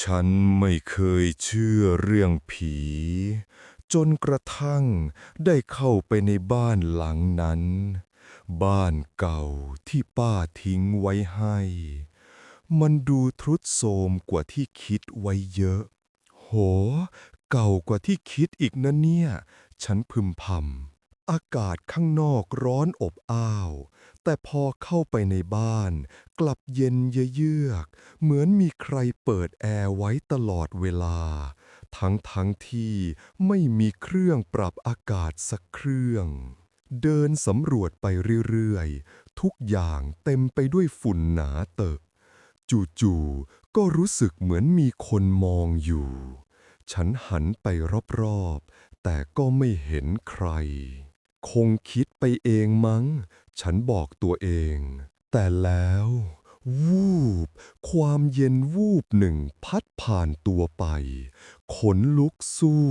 ฉันไม่เคยเชื่อเรื่องผี จนกระทั่งได้เข้าไปในบ้านหลังนั้น บ้านเก่าที่ป้าทิ้งไว้ให้ มันดูทรุดโทรมกว่าที่คิดไว้เยอะ โห เก่ากว่าที่คิดอีกนะเนี่ย ฉันพึมพำอากาศข้างนอกร้อนอบอ้าว แต่พอเข้าไปในบ้าน กลับเย็นเยือกเหมือนมีใครเปิดแอร์ไว้ตลอดเวลา ทั้งทั้งที่ไม่มีเครื่องปรับอากาศสักเครื่อง เดินสำรวจไปเรื่อยๆ ทุกอย่างเต็มไปด้วยฝุ่นหนาเตอะ จู่ๆก็รู้สึกเหมือนมีคนมองอยู่ ฉันหันไปรอบๆ แต่ก็ไม่เห็นใคร คงคิดไปเองมั้ง ฉันบอกตัวเอง แต่แล้ว วูบ ความเย็นวูบหนึ่งพัดผ่านตัวไป ขนลุกสู้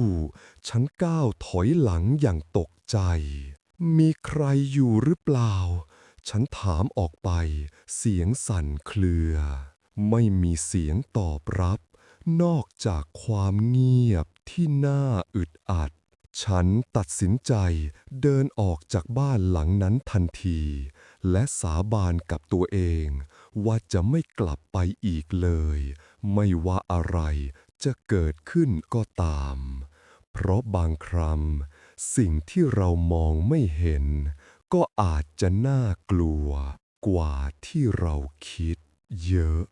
ฉันก้าวถอยหลังอย่างตกใจ มีใครอยู่หรือเปล่า ฉันถามออกไป เสียงสั่นเครือ ไม่มีเสียงตอบรับ นอกจากความเงียบที่น่าอึดอัด ฉันตัดสินใจเดินออกจากบ้านหลังนั้นทันที และสาบานกับตัวเอง ว่าจะไม่กลับไปอีกเลย ไม่ว่าอะไรจะเกิดขึ้นก็ตาม เพราะบางครั้งสิ่งที่เรามองไม่เห็น ก็อาจจะน่ากลัวกว่าที่เราคิดเยอะ